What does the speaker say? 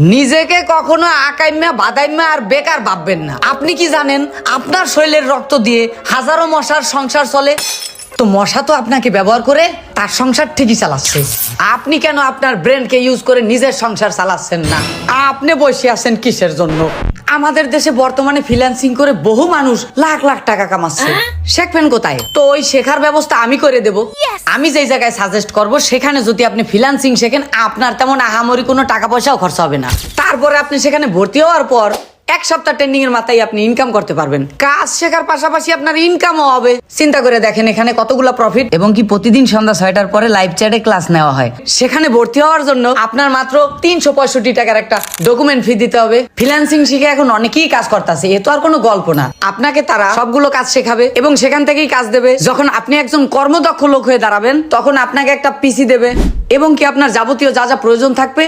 নিজেকে কখনো আকাইম্যা, বাদাইম্যা আর বেকার ভাববেন না। আপনি কি জানেন, আপনার শরীরের রক্ত দিয়ে হাজারো মশার সংসার চলে? তো মশা তো আপনাকে ব্যবহার করে, তার সংসার ঠিকই চালাচ্ছে। আপনি কেন আপনার ব্রেনকে ইউজ করে নিজের সংসার চালাচ্ছেন না? আপনি বসে আছেন কিসের জন্য? আমাদের দেশে বর্তমানে ফ্রিল্যান্সিং করে বহু মানুষ লাখ লাখ টাকা কামাচ্ছে। শেখবেন কোথায়? তো ওই শেখার ব্যবস্থা আমি করে দেব। আমি যেই জায়গায় সাজেস্ট করব সেখানে যদি আপনি ফ্রিল্যান্সিং শেখেন আপনার তেমন আহামরি কোনো টাকা পয়সাও খরচা হবে না। তারপরে আপনি সেখানে ভর্তি হওয়ার পর এক সপ্তাহ ট্রেনিং এর মাথায় আপনি ইনকাম করতে পারবেন। কাজ শেখার পাশাপাশি আপনার ইনকামও হবে। চিন্তা করে দেখেন এখানে কতগুলো প্রফিট এবং কি প্রতিদিন সন্ধ্যা ছয়টার পরে লাইভ চ্যাটে ক্লাস নেওয়া হয়। সেখানে ভর্তি হওয়ার জন্য আপনার মাত্র তিনশো পঁয়ষট্টি টাকার একটা ডকুমেন্ট ফি দিতে হবে। ফ্রিল্যান্সিং শিখে এখন অনেকেই কাজ করতেছে, এ তো আর কোনো গল্প না। আপনাকে তারা সবগুলো কাজ শেখাবে এবং সেখান থেকেই কাজ দেবে। যখন আপনি একজন কর্মদক্ষ লোক হয়ে দাঁড়াবেন, তখন আপনাকে একটা পিসি দেবে এবং কি আপনার যাবতীয় যা যা প্রয়োজন থাকবে